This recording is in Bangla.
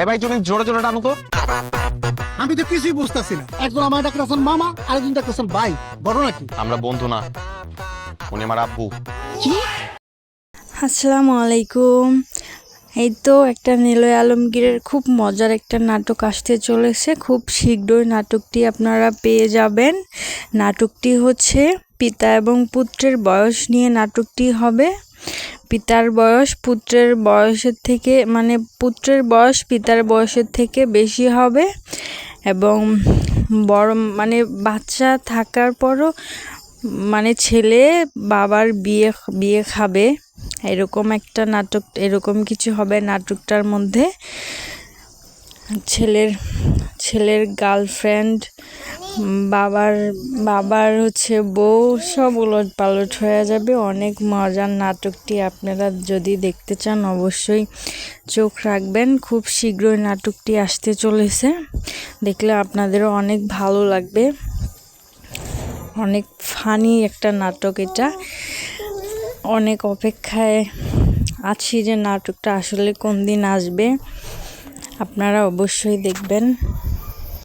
এই ভাই তুমি জোরে জোরে টানো তো। আমি তো কিছুই বুঝতেছি না। একজন আমার ডাক্তার মামা আরেকজন ডাক্তার ভাই। বড় নাকি আমরা বন্ধু না। উনি আমার আব্বু। আসসালামু আলাইকুম। এই তো একটা নিলয় আলমগীরের খুব মজার একটা নাটক আসতে চলেছে। খুব শীঘ্রই নাটকটি আপনারা পেয়ে যাবেন। নাটকটি হচ্ছে পিতা এবং পুত্রের বয়স নিয়ে নাটকটি হবে। পিতার বয়স পুত্রের বয়সের থেকে মানে পুত্রের বয়স পিতার বয়সের থেকে বেশি হবে এবং বড় মানে বাচ্চা থাকার পরও মানে ছেলে বাবার বিয়ে বিয়ে খাবে। এরকম একটা নাটক, এরকম কিছু হবে নাটকটার মধ্যে। ছেলের ছেলের গার্লফ্রেন্ড বাবার বাবার হচ্ছে বউ সব উলট পালট হয়ে যাবে। অনেক মজার নাটকটি আপনারা যদি দেখতে চান অবশ্যই চোখ রাখবেন। খুব শীঘ্রই নাটকটি আসতে চলেছে। দেখলে আপনাদেরও অনেক ভালো লাগবে। অনেক ফানি একটা নাটক এটা। অনেক অপেক্ষায় আছি যে নাটকটা আসলে কোন দিন আসবে। আপনারা অবশ্যই দেখবেন।